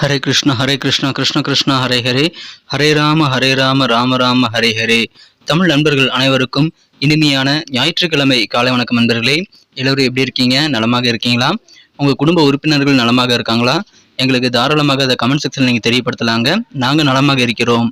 ஹரே கிருஷ்ண ஹரே கிருஷ்ணா கிருஷ்ண கிருஷ்ணா ஹரே ஹரே. ஹரே ராம ஹரே ராம ராம ராம ஹரே ஹரே. தமிழ் நண்பர்கள் அனைவருக்கும் இனிமையான ஞாயிற்றுக்கிழமை காலை வணக்கம் நண்பர்களே. எல்லோரும் எப்படி இருக்கீங்க? நலமாக இருக்கீங்களா? உங்கள் குடும்ப உறுப்பினர்கள் நலமாக இருக்காங்களா? எங்களுக்கு தாராளமாக அதை கமெண்ட் செக்ஷனில் நீங்கள் தெரியப்படுத்தலாங்க. நாங்கள் நலமாக இருக்கிறோம்.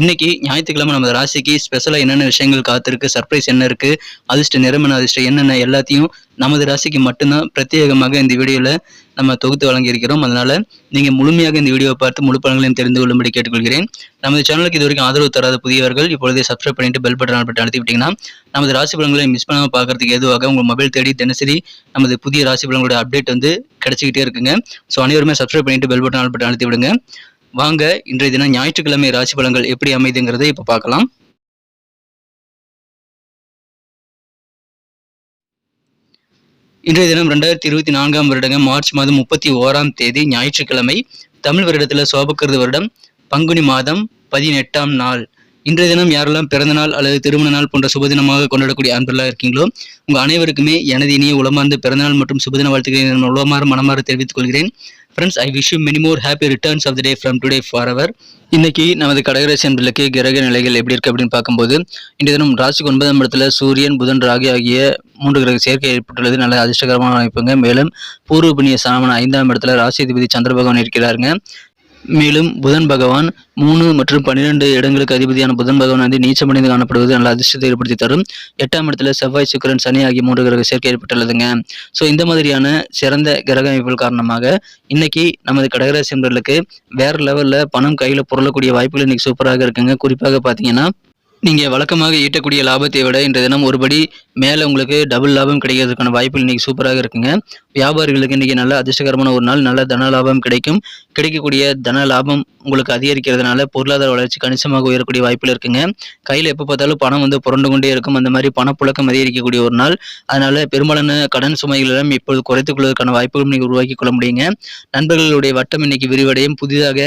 இன்னைக்கு ஞாயிற்றுக்கிழமை நம்ம ராசிக்கு ஸ்பெஷலாக என்னென்ன விஷயங்கள் காத்திருக்கு சர்ப்ரைஸ் என்ன இருக்கு அதிர்ஷ்ட நிறமன அதிர்ஷ்டம் என்னென்ன எல்லாத்தையும் நமது ராசிக்கு மட்டும்தான் பிரத்யேகமாக இந்த வீடியோவில் நம்ம தொகுத்து வழங்கியிருக்கிறோம். அதனால நீங்கள் முழுமையாக இந்த வீடியோவை பார்த்து முழு பலன்களையும் தெரிந்து கொள்ளும்படி கேட்டுக்கொள்கிறேன். நமது சேனலுக்கு இது வரைக்கும் ஆதரவு தராத புதியவர்கள் இப்பொழுதே சப்ஸ்கிரைப் பண்ணிட்டு பெல் பட்டன் பட்டன் அழுத்தி விட்டீங்கன்னா நமது ராசி பலன்களை மிஸ் பண்ணாமல் பார்க்கறதுக்கு எதுவாக உங்கள் மொபைல் தேடி தினசரி நமது புதிய ராசி பலன்களோட அப்டேட் வந்து கிடைச்சிக்கிட்டே இருக்குங்க. ஸோ அனைவருமே சப்ஸ்கிரைப் பண்ணிட்டு பெல் பட்டன் பட்டன் அழுத்தி விடுங்க. வாங்க இன்றைய தினம் ஞாயிற்றுக்கிழமை ராசி பலன்கள் எப்படி அமைதுங்கிறத இப்போ பார்க்கலாம். இன்றைய தினம் ரெண்டாயிரத்தி இருபத்தி நான்காம் வருடங்க மார்ச் மாதம் முப்பத்தி ஓராம் தேதி ஞாயிற்றுக்கிழமை தமிழ் வருடத்தில் சோபக்கிருது வருடம் பங்குனி மாதம் பதினெட்டாம் நாள். இன்றைய தினம் யாரெல்லாம் பிறந்த நாள் அல்லது திருமண நாள் போன்ற சுபதினமாக கொண்டாடக்கூடிய அன்பர்களாக இருக்கீங்களோ உங்கள் அனைவருக்குமே எனது இனிய உளமார்ந்த பிறந்தநாள் மற்றும் சுபதின வாழ்த்துக்களை நான் மனமாறு மனமாற தெரிவித்துக் கொள்கிறேன். Friends I wish you many more happy returns of the day from today for our இன்னைக்கு நமது கடகராசி அன்பர்களுக்கு கிரக நிலைகள் எப்படி இருக்கு அப்படின்னு பார்க்கும்போது இன்றைய தினம் ராசிக்கு ஒன்பதாம் இடத்துல சூரியன் புதன் ராகி ஆகிய மூன்று கிரக சேர்க்கை ஏற்பட்டுள்ளது. நல்ல அதிர்ஷ்டகரமான அமைப்புங்க. மேலும் பூர்வ புண்ணிய சாமன ஐந்தாம் இடத்துல ராசி அதிபதி சந்திர பகவான் இருக்கிறாருங்க. மேலும் புதன் பகவான் மூணு மற்றும் பன்னிரெண்டு இடங்களுக்கு அதிபதியான புதன் பகவான் வந்து நீச்சமடைந்து காணப்படுவது நல்ல அதிர்ஷ்டத்தை ஏற்படுத்தி தரும். எட்டாம் இடத்துல செவ்வாய் சுக்கிரன் சனி ஆகிய மூன்று கிரக சேர்க்கை ஏற்பட்டுள்ளதுங்க. ஸோ இந்த மாதிரியான சிறந்த கிரக அமைப்புகள் காரணமாக இன்னைக்கு நமது கடகராசி என்பவர்களுக்கு வேற லெவல்ல பணம் கையில் புரளக்கூடிய வாய்ப்புகள் இன்னைக்கு சூப்பராக இருக்குங்க. குறிப்பாக பார்த்தீங்கன்னா நீங்கள் வழக்கமாக ஈட்டக்கூடிய லாபத்தை விட இன்றைய தினம் ஒருபடி மேலே உங்களுக்கு டபுள் லாபம் கிடைக்கிறதுக்கான வாய்ப்புகள் இன்றைக்கி சூப்பராக இருக்குங்க. வியாபாரிகளுக்கு இன்றைக்கி நல்ல அதிர்ஷ்டகரமான ஒரு நாள் நல்ல தன லாபம் கிடைக்கும். கிடைக்கக்கூடிய தன லாபம் உங்களுக்கு அதிகரிக்கிறதுனால பொருளாதார வளர்ச்சி கணிசமாக உயரக்கூடிய வாய்ப்புகள் இருக்குங்க. கையில் எப்போ பார்த்தாலும் பணம் வந்து புரண்டு கொண்டே இருக்கும். அந்த மாதிரி பணப்புழக்கம் அதிகரிக்கக்கூடிய ஒரு நாள். அதனால் பெரும்பாலான கடன் சுமைகள் எல்லாம் இப்பொழுது குறைத்துக் கொள்வதற்கான வாய்ப்புகள் இன்னைக்கு உருவாக்கி கொள்ள முடியுங்க. நண்பர்களுடைய வட்டம் இன்னைக்கு விரிவடையும். புதிதாக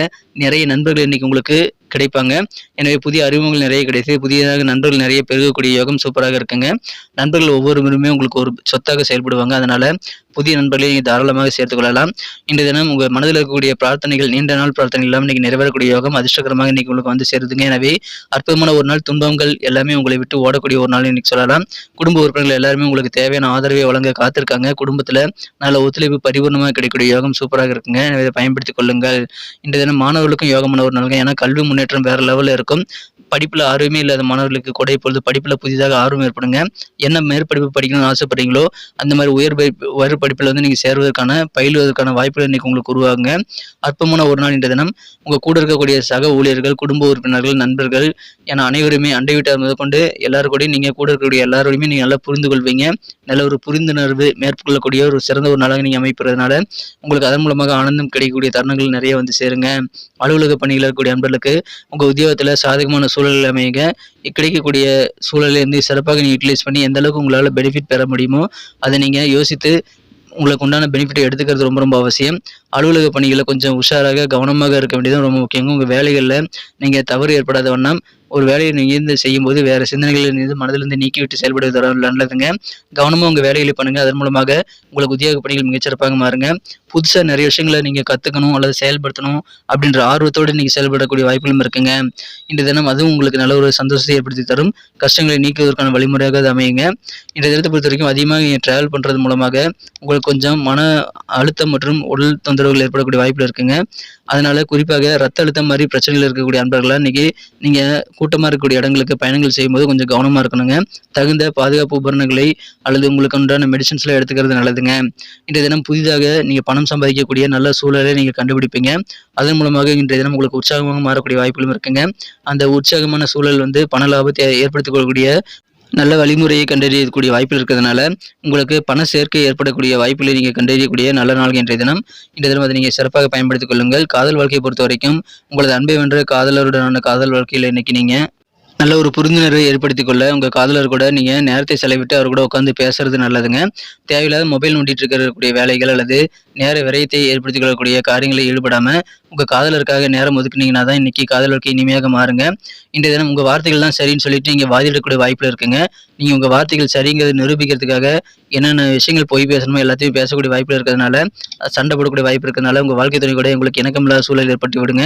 நிறைய நண்பர்கள் இன்னைக்கு உங்களுக்கு கிடைப்பாங்க. எனவே புதிய அறிமுகங்கள் நிறைய கிடைத்து புதியதாக நண்பர்கள் நிறைய பெருகக்கூடிய யோகம் சூப்பராக இருக்குங்க. நண்பர்கள் ஒவ்வொருவருமே உங்களுக்கு ஒரு சொத்தாக செயல்படுவாங்க. அதனால புதிய நண்பர்களை நீங்கள் தாராளமாக சேர்த்துக் கொள்ளலாம். இன்றைய தினம் உங்கள் மனதில் இருக்கக்கூடிய பிரார்த்தனைகள் நீண்ட நாள் பிரார்த்தனை எல்லாம் இன்னைக்கு நிறைவேறக்கூடிய யோகம் அதிர்ஷ்டகரமாக இன்னைக்கு உங்களுக்கு வந்து சேருதுங்க. எனவே அற்புதமான ஒரு நாள் துன்பங்கள் எல்லாமே உங்களை விட்டு ஓடக்கூடிய ஒரு நாள் இன்னைக்கு சொல்லலாம். குடும்ப உறுப்பினர்கள் எல்லாருமே உங்களுக்கு தேவையான ஆதரவை வழங்க காத்திருக்காங்க. குடும்பத்தில் நல்ல ஒத்துழைப்பு பரிபூர்ணமாக கிடைக்கக்கூடிய யோகம் சூப்பராக இருக்குங்க. எனவே இதை பயன்படுத்திக் கொள்ளுங்கள். இன்றைய தினம் மாணவர்களுக்கும் யோகமான ஒரு நாளுங்க. ஏன்னா கல்வி முன்னேற்றம் வேறு லெவலில் இருக்கும். படிப்பில் ஆர்வமே இல்லாத மாணவர்களுக்கு கூட இப்பொழுது படிப்பில் புதிதாக ஆர்வம் ஏற்படுங்க. என்ன மேற்படிப்பு படிக்கணும்னு ஆசைப்படுறீங்களோ அந்த மாதிரி உயர் உயர் படிப்பில் வந்து நீங்கள் சேருவதற்கான பயிலுவதற்கான வாய்ப்புகள் இன்னைக்கு உங்களுக்கு உருவாங்க அற்பமான ஒரு நாள் இன்றைய தினம். உங்கள் கூட இருக்கக்கூடிய சக ஊழியர்கள் குடும்ப உறுப்பினர்கள் நண்பர்கள் என அனைவருமே அண்டை வீட்டார் முதற்கொண்டு எல்லாரும் கூட நீங்கள் கூட இருக்கக்கூடிய எல்லாரோடையுமே நீங்கள் நல்லா புரிந்து கொள்வீங்க. நல்ல ஒரு புரிந்துணர்வு மேற்கொள்ளக்கூடிய ஒரு சிறந்த ஒரு நாளாக நீங்கள் அமைப்பதுனால உங்களுக்கு அதன் மூலமாக ஆனந்தம் கிடைக்கக்கூடிய தருணங்கள் நிறைய வந்து சேருங்க. அலுவலக பணியில் இருக்கக்கூடிய நண்பர்களுக்கு உங்கள் உத்தியோகத்தில் சாதகமான சூழல் அமைங்க கிடைக்கக்கூடிய சூழலை வந்து சிறப்பாக நீங்கள் யூட்டிலைஸ் பண்ணி எந்த அளவுக்கு உங்களால் பெனிஃபிட் பெற முடியுமோ அதை நீங்கள் யோசித்து உங்களுக்கு உண்டான பெனிஃபிட்டை எடுத்துக்கிறது ரொம்ப ரொம்ப அவசியம். அலுவலக பணிகளை கொஞ்சம் உஷாராக கவனமாக இருக்க வேண்டியது ரொம்ப முக்கியங்க. உங்கள் வேலைகளில் நீங்கள் தவறு ஏற்படாத வண்ணம் ஒரு வேலையை நீங்கள் இருந்து செய்யும்போது வேறு சிந்தனைகளில் இருந்து மனதிலிருந்து நீக்கிவிட்டு செயல்படுவது நல்லதுங்க. கவனமாக உங்கள் வேலைகளை பண்ணுங்கள் அதன் மூலமாக உங்களுக்கு உத்தியோக பணிகள் மிகச்சிறப்பாக மாறுங்க. புதுசாக நிறைய விஷயங்களை நீங்கள் கற்றுக்கணும் அல்லது செயல்படுத்தணும் அப்படின்ற ஆர்வத்தோடு நீங்கள் செயல்படக்கூடிய வாய்ப்புகளும் இருக்குங்க. இன்றைய தினம் அதுவும் உங்களுக்கு நல்ல ஒரு சந்தோஷத்தை ஏற்படுத்தி தரும். கஷ்டங்களை நீக்குவதற்கான வழிமுறையாக அது அமையுங்க. இந்த தினத்தை பொறுத்த வரைக்கும் அதிகமாக நீங்கள் ட்ராவல் பண்ணுறது மூலமாக உங்களுக்கு கொஞ்சம் மன அழுத்தம் மற்றும் உடல் தொந்தரவுகள் ஏற்படக்கூடிய வாய்ப்புகள் இருக்குங்க. அதனால் குறிப்பாக ரத்த அழுத்தம் மாதிரி பிரச்சனைகள் இருக்கக்கூடிய அன்பர்களாக இன்றைக்கி நீங்கள் கூட்டமாக இருக்கக்கூடிய இடங்களுக்கு பயணங்கள் செய்யும்போது கொஞ்சம் கவனமாக இருக்கணுங்க. தகுந்த பாதுகாப்பு உபகரணங்களை அல்லது உங்களுக்கு உண்டான மெடிசன்ஸ்லாம் எடுத்துக்கிறது நல்லதுங்க. இன்றைய தினம் புதிதாக நீங்கள் பணம் சம்பாதிக்கக்கூடிய நல்ல சூழலை நீங்கள் கண்டுபிடிப்பீங்க. அதன் மூலமாக இன்றைய தினம் உங்களுக்கு உற்சாகமாக மாறக்கூடிய வாய்ப்புகளும் இருக்குங்க. அந்த உற்சாகமான சூழல் வந்து பண லாபத்தை ஏற்படுத்திக் கொள்ளக்கூடிய நல்ல வழிமுறையை கண்டறியக்கூடிய வாய்ப்பில் இருக்கிறதுனால உங்களுக்கு பண சேர்க்கை ஏற்படக்கூடிய வாய்ப்பில் நீங்கள் கண்டறியக்கூடிய நல்ல நாள் இன்றைய தினம். இந்த தினம் அதை நீங்கள் சிறப்பாக பயன்படுத்திக் கொள்ளுங்கள். காதல் வாழ்க்கையை பொறுத்த வரைக்கும் உங்களது அன்பை வென்ற காதலருடனான காதல் வாழ்க்கையில் இன்னைக்கு நீங்கள் நல்ல ஒரு புரிந்துணர்வை ஏற்படுத்திக் கொள்ள உங்கள் காதலர் கூட நீங்கள் நேரத்தை செலவிட்டு அவர் கூட உட்காந்து பேசுறது நல்லதுங்க. தேவையில்லாத மொபைல் நோண்டிட்டு இருக்கக்கூடிய வேலைகள் அல்லது நேர விரயத்தை ஏற்படுத்திக் கொள்ளக்கூடிய காரியங்களில் ஈடுபடாமல் உங்கள் காதலருக்காக நேரம் ஒதுக்குனீங்கன்னா தான் இன்றைக்கி காதல் வாழ்க்கை இனிமையாக மாறுங்க. இன்றைய தினம் உங்கள் வார்த்தைகள் தான் சரின்னு சொல்லிட்டு நீங்கள் வாதிடக்கூடிய வாய்ப்பில் இருக்குங்க. நீங்கள் உங்கள் வார்த்தைகள் சரிங்கிறது நிரூபிக்கிறதுக்காக என்னென்ன விஷயங்கள் போய் பேசணுமோ எல்லாத்தையும் பேசக்கூடிய வாய்ப்பில் இருக்கிறதுனால சண்டை போடக்கூடிய வாய்ப்பு இருக்கிறதுனால உங்கள் வாழ்க்கை துணை கூட உங்களுக்கு இணக்கமில்லாத சூழல் ஏற்பட்டு விடுங்க.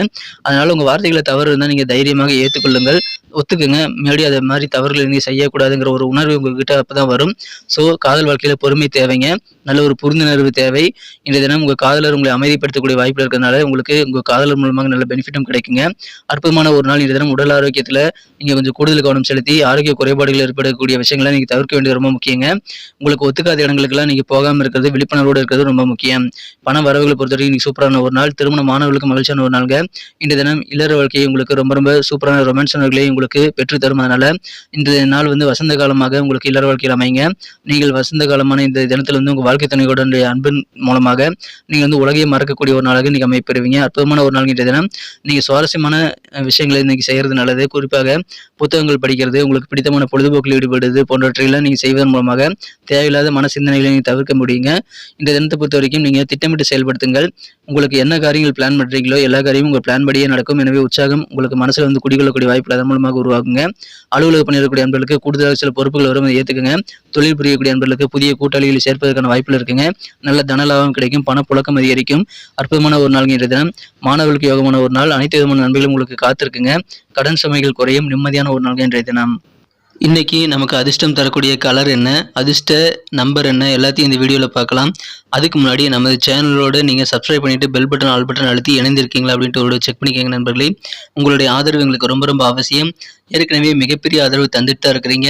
அதனால் உங்கள் வார்த்தைகளை தவறு இருந்தால் நீங்கள் தைரியமாக ஏற்றுக்கொள்ளுங்கள் ஒத்துக்குங்க. மேடி அதை மாதிரி தவறுகளை நீங்கள் செய்யக்கூடாதுங்கிற ஒரு உணர்வு உங்ககிட்ட அப்போ தான் வரும். ஸோ காதல் வாழ்க்கையில் பொறுமை தேவைங்க. நல்ல ஒரு புரிந்துணர்வு தேவை. இந்த தினம் உங்கள் காதலர் உங்களை அமைதிப்படுத்தக்கூடிய வாய்ப்பு இருக்கிறதுனால உங்களுக்கு உங்கள் காதலர் மூலமாக நல்ல பெனிஃபிட்டும் கிடைக்குங்க. அற்புதமான ஒரு நாள் இன்றைய தினம் உடல் ஆரோக்கியத்தில் நீங்கள் கொஞ்சம் கூடுதல் கவனம் செலுத்தி ஆரோக்கிய குறைபாடுகள் ஏற்படக்கூடிய விஷயங்களை நீங்கள் தவிர்க்க வேண்டியது ரொம்ப முக்கியங்க. உங்களுக்கு ஒத்துக்காத இடங்களுக்கெல்லாம் நீங்கள் போகாமல் இருக்கிறது விழிப்புணர்வோடு இருக்கிறது ரொம்ப முக்கியம். பண வரவுகளை பொறுத்தவரைக்கும் நீங்கள் இன்னைக்கு சூப்பரான ஒரு நாள். திருமண மாணவர்களுக்கு மகிழ்ச்சியான ஒரு நாள்ங்க. இன்றைய தினம் இளர வாழ்க்கையை உங்களுக்கு ரொம்ப ரொம்ப சூப்பரான ரொமான்ஸ் உணர்வுகளை உங்களுக்கு பெற்று தரும் அதனால இந்த நாள் வந்து வசந்த காலமாக உங்களுக்கு இளர வாழ்க்கையில் அமைங்க நீங்கள் வசந்த காலமான இந்த தினத்தில் வந்து உங்கள் வாழ்க்கை துணையோட அன்பின் மூலமாக நீங்கள் வந்து உலகையே மறக்கக்கூடிய ஒரு நாளாக நீங்கள் அமைப்பெறுவீங்க அற்புதமான ஒரு நாள் தினம். நீங்கள் சுவாரஸ்யமான விஷயங்களை இன்னைக்கு செய்கிறது நல்லது. குறிப்பாக புத்தகங்கள் படிக்கிறது உங்களுக்கு பிடித்தமான பொழுதுபோக்கில் ஈடுபடுறது போன்றவற்றையெல்லாம் நீங்கள் செய்வதன் மூலமாக தேவையில்லாத மன சிந்தனைகளை நீங்கள் தவிர்க்க முடியுங்க. இந்த தினத்தை பொறுத்த வரைக்கும் நீங்கள் திட்டமிட்டு செயல்படுத்துங்கள். உங்களுக்கு என்ன காரியங்கள் பிளான் பண்ணுறீங்களோ எல்லா காரியமும் உங்கள் பிளான் படியே நடக்கும். எனவே உற்சாகம் உங்களுக்கு மனசில் வந்து குடிகொள்ளக்கூடிய வாய்ப்புகள் அதன் மூலமாக உருவாகுங்க. அலுவலக பணியிடக்கூடிய அன்பர்களுக்கு கூடுதலாக சில பொறுப்புகள் வரும் ஏற்றுக்குங்க தொழில் புரியக்கூடிய அன்பர்களுக்கு புதிய கூட்டாளிகளை சேர்ப்பதற்கான வாய்ப்புகள் இருக்குங்க. நல்ல தன லாபம் அதிகரிக்கும் பணப்புழக்கம் அதிகரிக்கும். அற்புதமான ஒரு நாள் இன்றைய தினம். மாணவர்களுக்கு யோகமான ஒரு நாள். அனைத்து விதமான நண்பர்களும் உங்களுக்கு காத்திருக்குங்க. கடன் சுமைகள் குறையும். நிம்மதியான ஒரு நாள் இன்றைய தினம். இன்னைக்கு நமக்கு அதிர்ஷ்டம் தரக்கூடிய கலர் என்ன? அதிர்ஷ்ட நம்பர் என்ன? எல்லாத்தையும் இந்த வீடியோவில் பார்க்கலாம். அதுக்கு முன்னாடி நமது சேனலோடு நீங்கள் சப்ஸ்கிரைப் பண்ணிவிட்டு பெல் பட்டன் ஆல் பட்டன் அழுத்தி இணைந்திருக்கீங்களா அப்படின்ட்டு ஒரு செக் பண்ணிக்கோங்க நண்பர்களே. உங்களுடைய ஆதரவு எங்களுக்கு ரொம்ப ரொம்ப அவசியம். ஏற்கனவே மிகப்பெரிய ஆதரவு தந்துட்டு தான் இருக்கிறீங்க.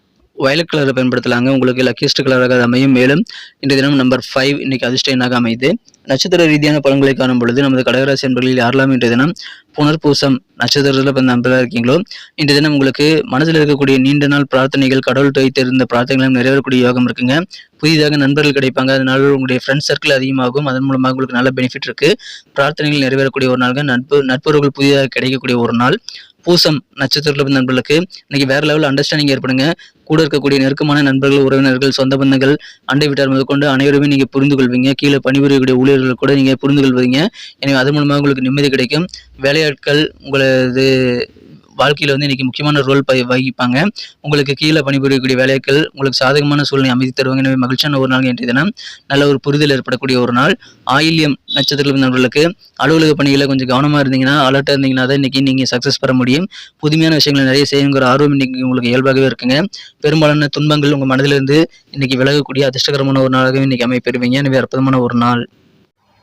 வயலட் கலரை பயன்படுத்தலாங்க. உங்களுக்கு லக்கியஸ்ட் கலராக அது அமையும். மேலும் இன்றைய தினம் நம்பர் ஃபைவ் இன்றைக்கு அதிர்ஷ்ட எண்ணாக அமையுது. நட்சத்திர ரீதியான பலன்களை காணும் பொழுது நமது கடகராசி என்பர்களில் யாரெல்லாம் இன்றைய தினம் புனர்பூசம் நட்சத்திரத்தில் பிறந்த நம்பராக இருக்கீங்களோ இன்றைய தினம் உங்களுக்கு மனதில் இருக்கக்கூடிய நீண்ட நாள் பிரார்த்தனைகள் கடவுள் வைத்திருந்த பிரார்த்தனைகளும் நிறைவேறக்கூடிய யோகம் இருக்குங்க. புதிதாக நண்பர்கள் கிடைப்பாங்க. அதனால உங்களுடைய ஃப்ரெண்ட்ஸ் சர்க்கிள் அதிகமாகும். அதன் மூலமாக உங்களுக்கு நல்ல பெனிஃபிட் இருக்குது பிரார்த்தனைகள் நிறைவேறக்கூடிய ஒரு நாள்கள் நட்பு நட்புறவுகள் புதிதாக கிடைக்கக்கூடிய ஒரு நாள். பூசம் நட்சத்திரத்தில் பிறந்த நண்பர்களுக்கு இன்னைக்கு வேற லெவல் அண்டர்ஸ்டாண்டிங் ஏற்படுங்க. கூட இருக்கக்கூடிய நெருக்கமான நண்பர்கள் உறவினர்கள் சொந்த பந்தங்கள் அண்டை வீட்டார் முதற்கொண்டு அனைவருமே நீங்க புரிந்து கொள்வீங்க. கீழே பணிபுரியக்கூடிய ஊழியர்கள் கூட நீங்க புரிந்து கொள்வீங்க. எனவே அதன் மூலமாக உங்களுக்கு நிம்மதி கிடைக்கும். வேலையாட்கள் உங்களது வாழ்க்கையில் வந்து இன்னைக்கு முக்கியமான ரோல் வகிப்பாங்க. உங்களுக்கு கீழே பணிபுரியக்கூடிய வேலைகள் உங்களுக்கு சாதகமான சூழ்நிலை அமைத்து தருவாங்க. எனவே மகிழ்ச்சியான ஒரு நாள் இன்றைய தினம். நல்ல ஒரு புரிதல் ஏற்படக்கூடிய ஒரு நாள். ஆயில்யம் நட்சத்திரத்தில் நண்பர்களுக்கு அலுவலக பணிகளில் கொஞ்சம் கவனமாக இருந்தீங்கன்னா அலர்ட்டாக இருந்தீங்கன்னா தான் இன்றைக்கி நீங்கள் சக்ஸஸ் பெற முடியும். புதுமையான விஷயங்களை நிறைய செய்யுங்கிற ஆர்வம் இன்றைக்கி உங்களுக்கு இயல்பாகவே இருக்குங்க. பெரும்பாலான துன்பங்கள் உங்கள் மனதிலிருந்து இன்னைக்கு விலகக்கூடிய அதிர்ஷ்டகரமான ஒரு நாளாகவே இன்றைக்கி அமைப்பெறுவீங்க. எனவே அற்புதமான ஒரு நாள்.